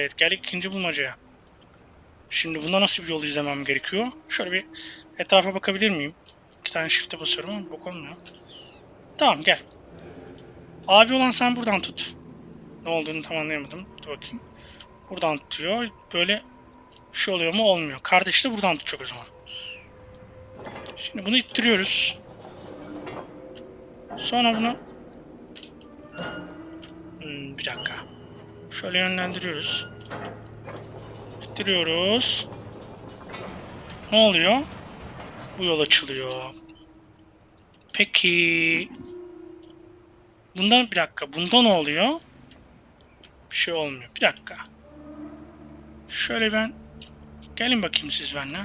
Evet geldik ikinci bulmacaya. Şimdi bunda nasıl bir yol izlemem gerekiyor? Şöyle bir etrafa bakabilir miyim? İki tane shift'e basıyorum ama bok olmuyor. Tamam gel. Abi olan sen buradan tut. Ne olduğunu tam anlayamadım. Dur bakayım. Buradan tutuyor. Böyle şey oluyor mu? Olmuyor. Kardeş de buradan tutacak o zaman. Şimdi bunu ittiriyoruz. Sonra bunu... Hmm, bir dakika. Şöyle yönlendiriyoruz. İttiriyoruz. Ne oluyor? Bu yol açılıyor. Peki... Bundan bir dakika. Bunda ne oluyor? Bir şey olmuyor. Bir dakika. Şöyle ben... Gelin bakayım siz benimle.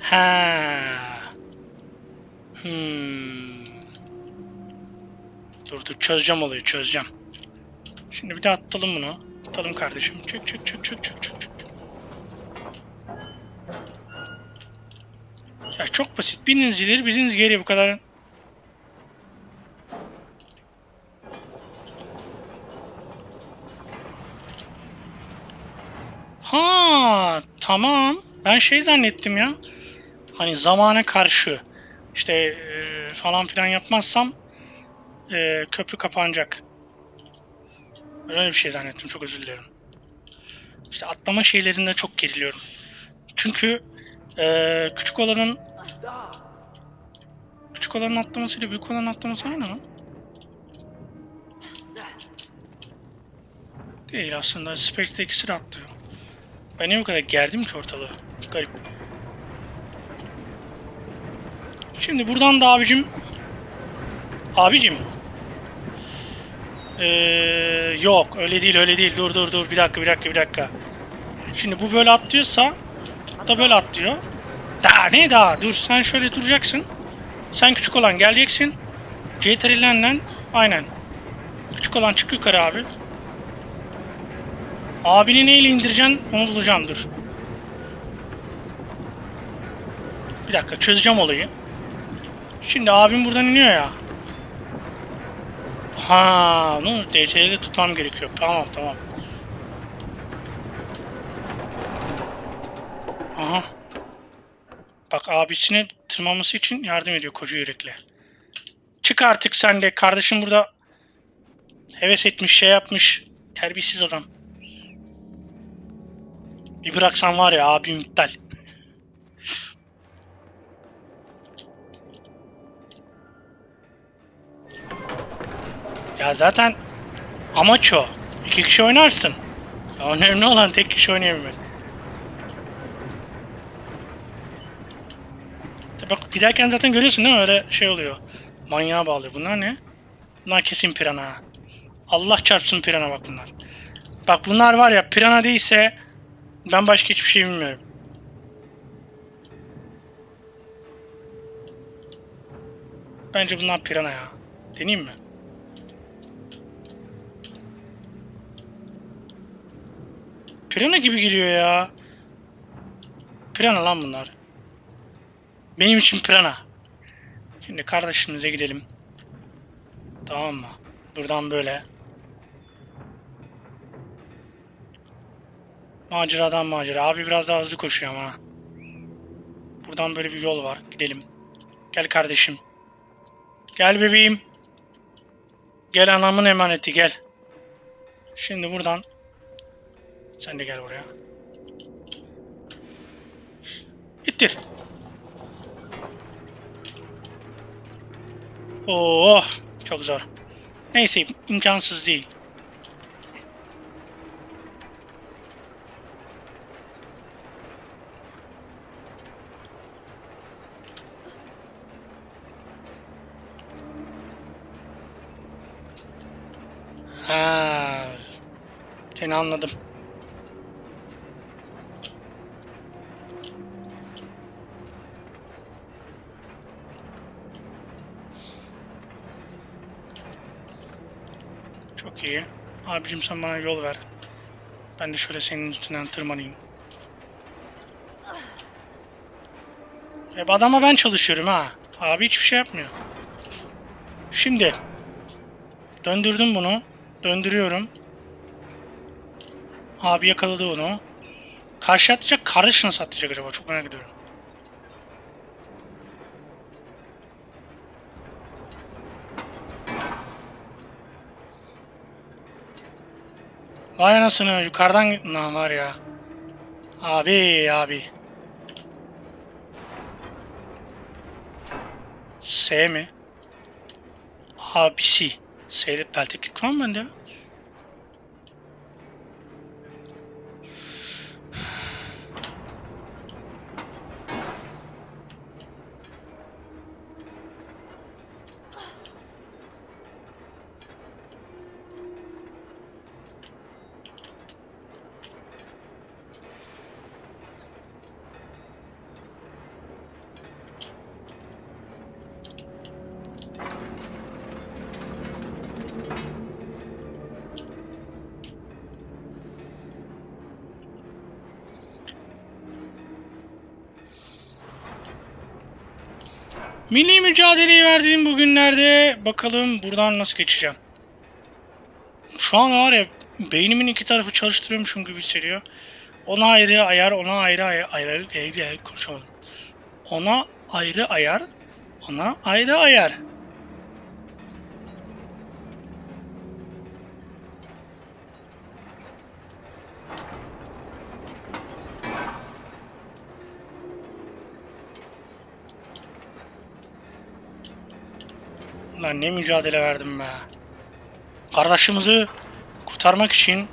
Ha. Hmm. Dur dur çözeceğim olayı çözeceğim. Şimdi bir de atalım bunu. Atalım kardeşim. Çık çık çık çık çık çık. Ya çok basit. Biriniz ileri biriniz geri bu kadar. Ha tamam. Ben şey zannettim ya. Hani zamana karşı işte e, falan filan yapmazsam e, köprü kapanacak. Öyle bir şey zannettim. Çok özür dilerim. İşte atlama şeylerinde çok geriliyorum. Çünkü e, küçük olanın küçük olanın atlamasıyla büyük olanın atlaması aynı mı? Değil aslında. Spectre ikisi atlıyor. Ben niye bu kadar gerdim ki ortalığı? Garip. Şimdi buradan da abicim abicim ee, yok öyle değil öyle değil. Dur dur dur. Bir dakika bir dakika bir dakika. Şimdi bu böyle atlıyorsa da böyle atlıyor. Daha ne daha? Dur sen şöyle duracaksın. Sen küçük olan geleceksin. CTRL'den aynen. Küçük olan çık yukarı abi. Abini neyle indireceksin? Onu bulacağım dur. Bir dakika çözeceğim olayı. Şimdi abim buradan iniyor ya. Ha, onu DC'de tutmam gerekiyor. Tamam tamam. Aha. Bak abisine tırmanması için yardım ediyor koca yürekli. Çık artık sen de. Kardeşim burada heves etmiş, şey yapmış. Terbiyesiz adam. Bir bıraksan var ya abim iptal. Ya zaten amaç o. İki kişi oynarsın. Ya önemli olan tek kişi oynayabilmek. Bak giderken zaten görüyorsun değil mi? Öyle şey oluyor. Manyağa bağlıyor. Bunlar ne? Bunlar kesin pirana. Allah çarpsın pirana bak bunlar. Bak bunlar var ya pirana değilse ben başka hiçbir şey bilmiyorum. Bence bunlar pirana ya. Deneyeyim mi? Pirana gibi geliyor ya. Pirana lan bunlar. Benim için pirana. Şimdi kardeşimize gidelim. Tamam mı? Buradan böyle. Maceradan macera. Abi biraz daha hızlı koşuyor ama. Buradan böyle bir yol var. Gidelim. Gel kardeşim. Gel bebeğim. Gel anamın emaneti gel. Şimdi buradan sen de gel buraya. İttir. Oo, çok zor. Neyse imkansız değil. Ha, seni anladım. Çok iyi. Abicim sen bana yol ver. Ben de şöyle senin üstünden tırmanayım. Hep adama ben çalışıyorum ha. Abi hiçbir şey yapmıyor. Şimdi. Döndürdüm bunu. Döndürüyorum. Abi yakaladı onu. Karşı atlayacak, kardeş nasıl atlayacak acaba? Çok merak ediyorum. Vay anasını yukarıdan ne var ya. Abi abi. S mi? Abisi. S'de pelteklik var mı bende? Milli mücadeleyi verdiğim bugünlerde bakalım buradan nasıl geçeceğim. Şu an var ya beynimin iki tarafı çalıştırıyormuşum gibi hissediyor. Ona ayrı ayar, ona ayrı ayar, ayar, ayar, konuşamadım. Ona ayrı ayar, ona ayrı ayar. Ne mücadele verdim be. Kardeşimizi kurtarmak için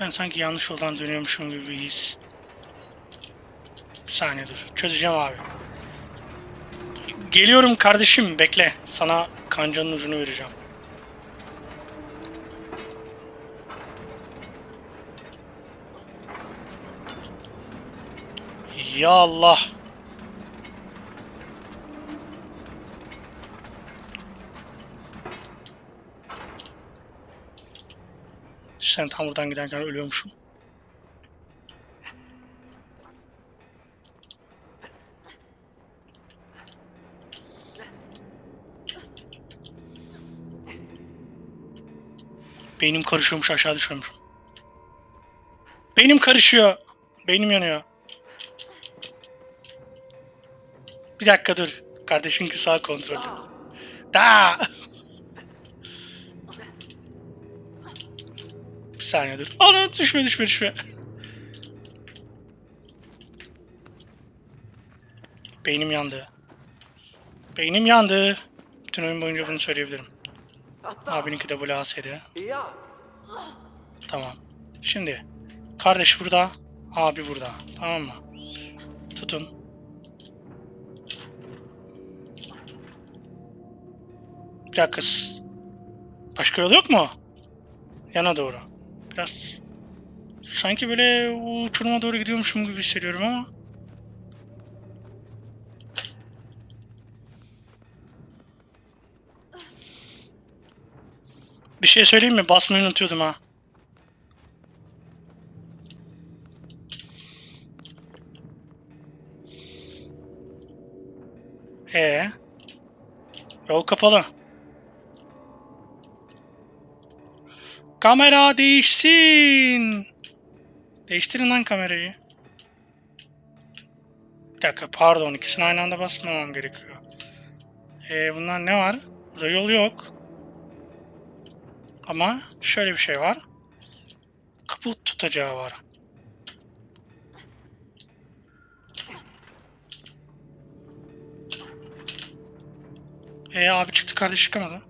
ben sanki yanlış yoldan dönüyormuşum gibi his. Bir saniye dur. Çözeceğim abi. Geliyorum kardeşim bekle. Sana kancanın ucunu vereceğim. Ya Allah. Sen tam buradan giderken ölüyormuşum. Beynim karışıyormuş aşağı düşüyormuşum. Beynim karışıyor. Beynim yanıyor. Bir dakika dur. Kardeşinki sağ kontrol. Da. Saniye dur. Ana düşme düşme düşme. Beynim yandı. Beynim yandı. Bütün oyun boyunca bunu söyleyebilirim. Abininki de WAS'ydi. Ya. Tamam. Şimdi kardeş burada, abi burada. Tamam mı? Tutun. Bir dakika. Başka yol yok mu? Yana doğru. Biraz sanki böyle uçuruma doğru gidiyormuşum gibi hissediyorum ama. Bir şey söyleyeyim mi? Basmayı unutuyordum ha. Ee, yol kapalı. Kamera değişsin. Değiştirin lan kamerayı. Bir dakika pardon ikisini aynı anda basmamam gerekiyor. Ee, bunlar ne var? Burada yol yok. Ama şöyle bir şey var. Kapı tutacağı var. Ee abi çıktı kardeş çıkamadı.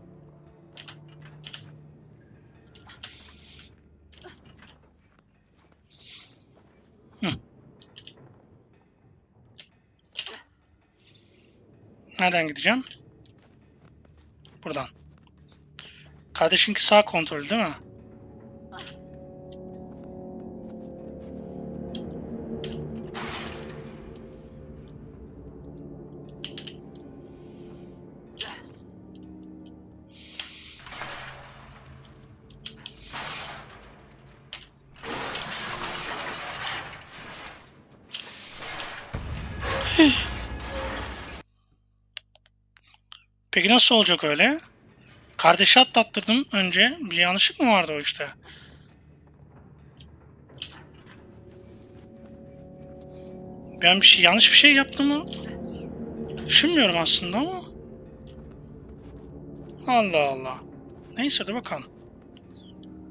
Nereden gideceğim? Buradan. Kardeşinki sağ kontrol değil mi? Peki nasıl olacak öyle? Kardeşi atlattırdım önce. Bir yanlışlık mı vardı o işte? Ben bir şey yanlış bir şey yaptım mı? Düşünmüyorum aslında ama. Allah Allah. Neyse de bakalım.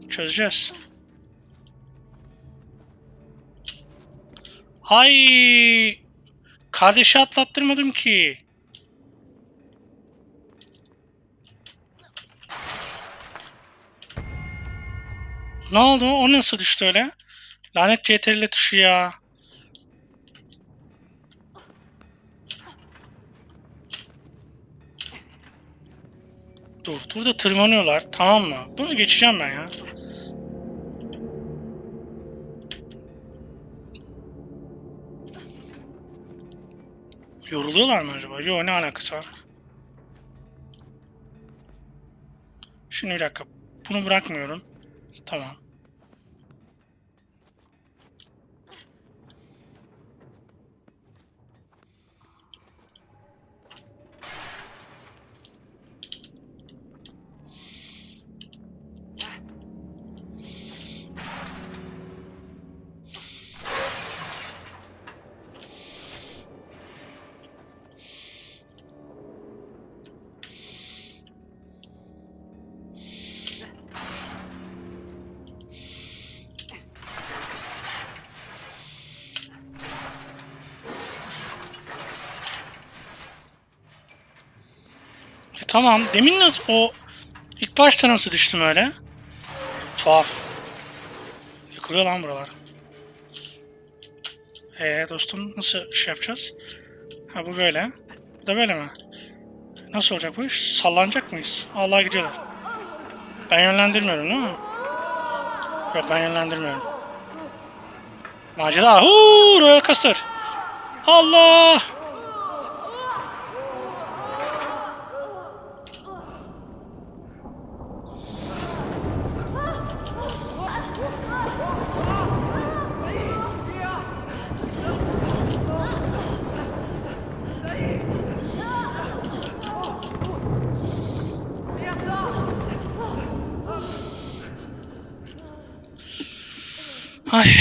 Çözeceğiz. Hay! Kardeşi atlattırmadım ki. Ne oldu? O nasıl düştü öyle? Lanet CTRL tuşu ya. Dur, dur da tırmanıyorlar. Tamam mı? Bunu geçeceğim ben ya. Yoruluyorlar mı acaba? Yo ne alakası var? Şimdi bir dakika. Bunu bırakmıyorum. Tamam. Tamam. Demin nasıl o ilk başta nasıl düştüm öyle? Tuhaf. Yıkılıyor lan buralar. Ee dostum nasıl şey yapacağız? Ha bu böyle. Bu da böyle mi? Nasıl olacak bu iş? Sallanacak mıyız? Allah gidiyorlar. Ben yönlendirmiyorum değil mi? Yok ben yönlendirmiyorum. Macera. Huuu Royal Coaster. Allah! Ay.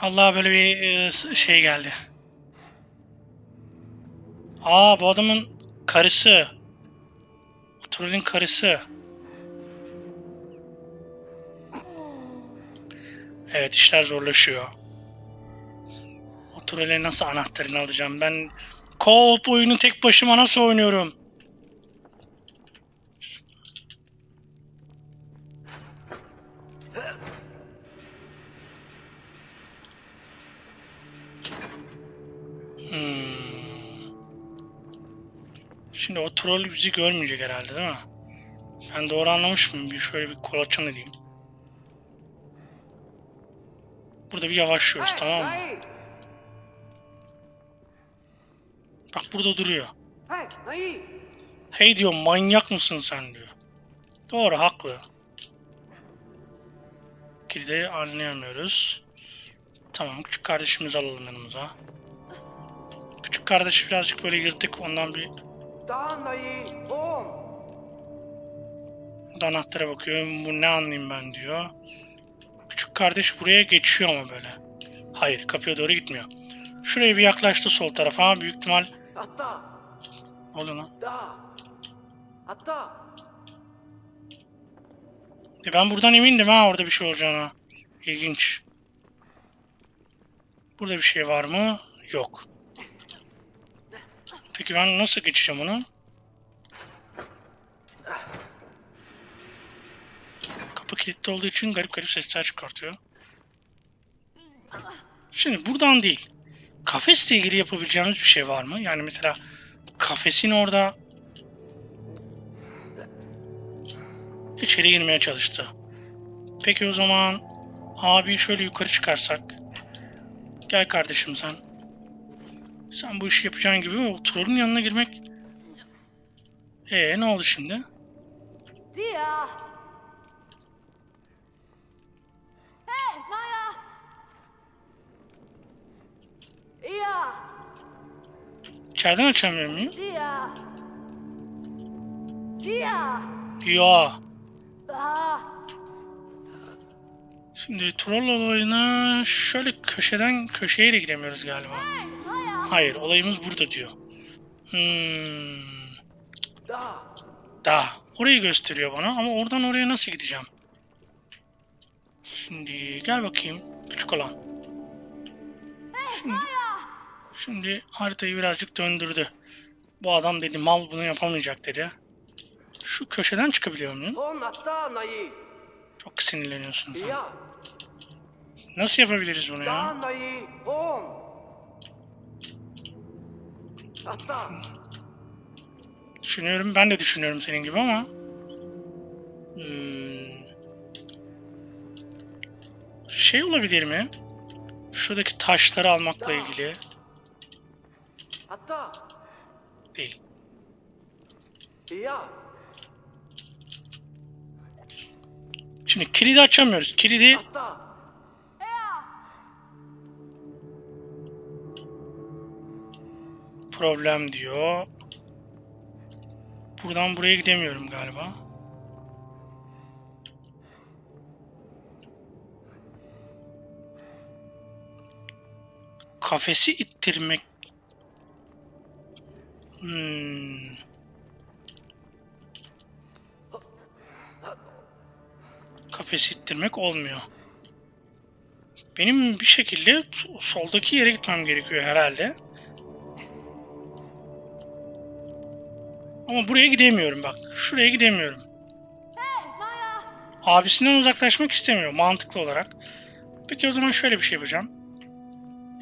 Allah böyle bir e, şey geldi. Aa bu adamın karısı. Trollün karısı. Evet işler zorlaşıyor. O trolün nasıl anahtarını alacağım? Ben co-op oyunu tek başıma nasıl oynuyorum? Şimdi o troll bizi görmeyecek herhalde değil mi? Ben doğru anlamış mıyım? Bir şöyle bir kolaçan edeyim. Burada bir yavaşlıyoruz tamam mı? Hey, Bak burada duruyor. hey, hey, Hey diyor manyak mısın sen diyor. Doğru haklı. Kilidi anlayamıyoruz. Tamam küçük kardeşimizi alalım yanımıza. Küçük kardeş birazcık böyle yırtık ondan bir down, hey, home. da anahtara bakıyor. Bu ne anlayayım ben diyor. Küçük kardeş buraya geçiyor ama böyle. Hayır kapıya doğru gitmiyor. Şuraya bir yaklaştı sol tarafa ama büyük ihtimal... Atta, Ne oluyor lan? da, atta. E ben buradan emindim ha orada bir şey olacağına. İlginç. Burada bir şey var mı? Yok. Peki ben nasıl geçeceğim onu? Kapı kilitli olduğu için garip garip sesler çıkartıyor. Şimdi buradan değil. Kafesle ilgili yapabileceğimiz bir şey var mı? Yani mesela kafesin orada içeri girmeye çalıştı. Peki o zaman abi şöyle yukarı çıkarsak. Gel kardeşim sen. Sen bu işi yapacağın gibi o trollün yanına girmek. Ee ne oldu şimdi? Dia! Hey, Naya! Ia! İçeriden açamıyor muyum? Dia! Dia! Ya. Ba. Şimdi troll olayına şöyle köşeden köşeye de gidemiyoruz galiba. Hey, Naya. Hayır olayımız burada diyor. Hmm. Da. Da. Orayı gösteriyor bana ama oradan oraya nasıl gideceğim? Şimdi gel bakayım küçük olan. Şimdi, şimdi haritayı birazcık döndürdü. Bu adam dedi mal bunu yapamayacak dedi. Şu köşeden çıkabiliyor muyum? Çok sinirleniyorsun sen. Nasıl yapabiliriz bunu ya? Atta. Düşünüyorum ben de düşünüyorum senin gibi ama. Hmm. Şey olabilir mi? Şuradaki taşları almakla ilgili Atta. değil. Ya. Şimdi kilidi açamıyoruz. Kilidi Atta. Problem diyor. Buradan buraya gidemiyorum galiba. Kafesi ittirmek. Hmm. Kafesi ittirmek olmuyor. Benim bir şekilde soldaki yere gitmem gerekiyor herhalde. Ama buraya gidemiyorum bak. Şuraya gidemiyorum. Abisinden uzaklaşmak istemiyor mantıklı olarak. Peki o zaman şöyle bir şey yapacağım.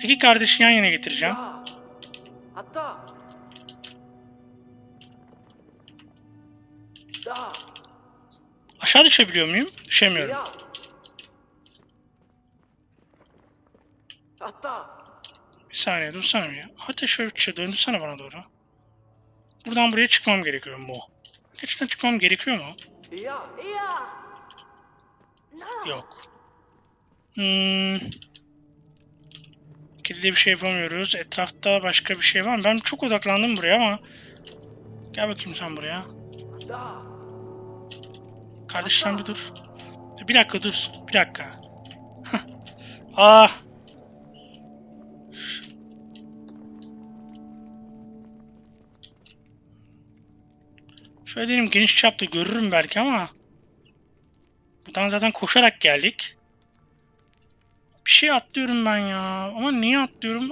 İki kardeşi yan yana getireceğim. Da. Atta. Da. Aşağı düşebiliyor muyum? Düşemiyorum. Ya. Atta. Bir saniye dursana bir. Hatta bir şey döndürsene bana doğru. Buradan buraya çıkmam gerekiyor mu? Gerçekten çıkmam gerekiyor mu? Ya. Ya. Naya. Yok. Hmm. Kilide bir şey yapamıyoruz. Etrafta başka bir şey var mı? Ben çok odaklandım buraya ama. Gel bakayım sen buraya. Kardeş sen bir dur. Bir dakika dur. Bir dakika. Ah. Şöyle diyelim geniş çapta görürüm belki ama buradan zaten koşarak geldik. Bir şey atlıyorum ben ya. Ama niye atlıyorum?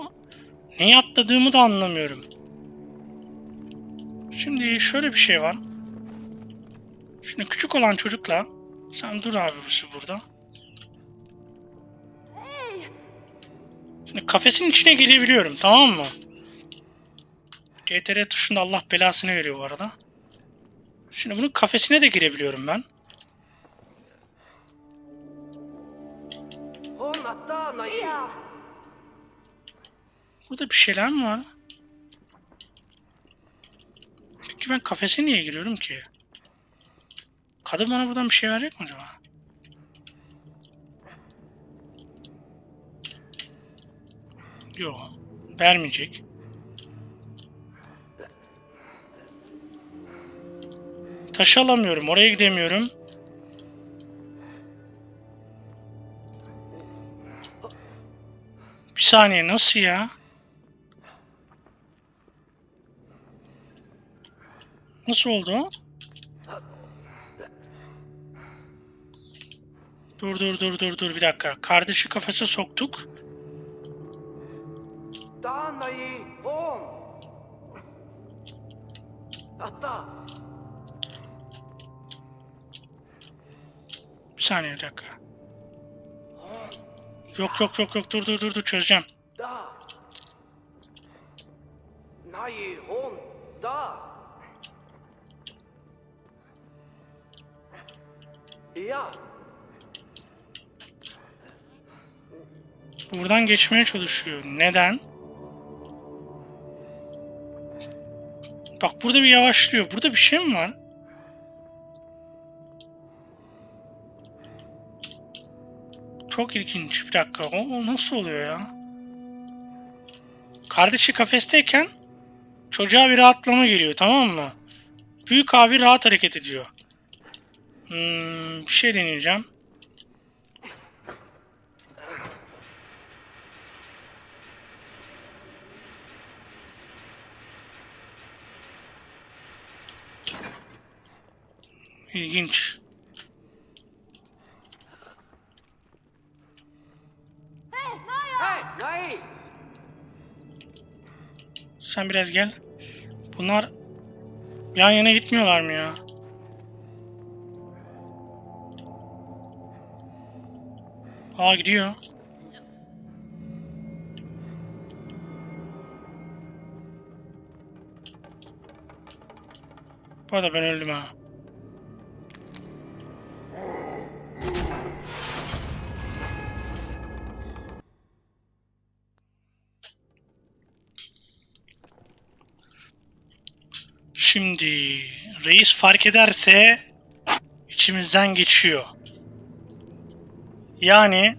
Neyi atladığımı da anlamıyorum. Şimdi şöyle bir şey var. Şimdi küçük olan çocukla sen dur abi bu burada. Şimdi kafesin içine girebiliyorum tamam mı? CTR tuşunda Allah belasını veriyor bu arada. Şimdi bunun kafesine de girebiliyorum ben. Burada bir şeyler mi var? Peki ben kafese niye giriyorum ki? Kadın bana buradan bir şey verecek mi acaba? Yok. Vermeyecek. Taşı alamıyorum. Oraya gidemiyorum. Bir saniye nasıl ya? Nasıl oldu? Dur dur dur dur dur bir dakika. Kardeşi kafese soktuk. Da nai. Hon. Bir saniye bir dakika. Yok yok yok yok dur dur dur dur çözeceğim. Da. Nai. Hon. Da. Ya. Buradan geçmeye çalışıyor. Neden? Bak burada bir yavaşlıyor. Burada bir şey mi var? Çok ilginç. Bir dakika. O, o nasıl oluyor ya? Kardeşi kafesteyken çocuğa bir rahatlama geliyor tamam mı? Büyük abi rahat hareket ediyor. Hmm, bir şey deneyeceğim. İlginç. Hey, Naya! Hey, Nai! Sen biraz gel. Bunlar yan yana gitmiyorlar mı ya? Aa gidiyor. Bu arada ben öldüm ha. Şimdi reis fark ederse içimizden geçiyor. Yani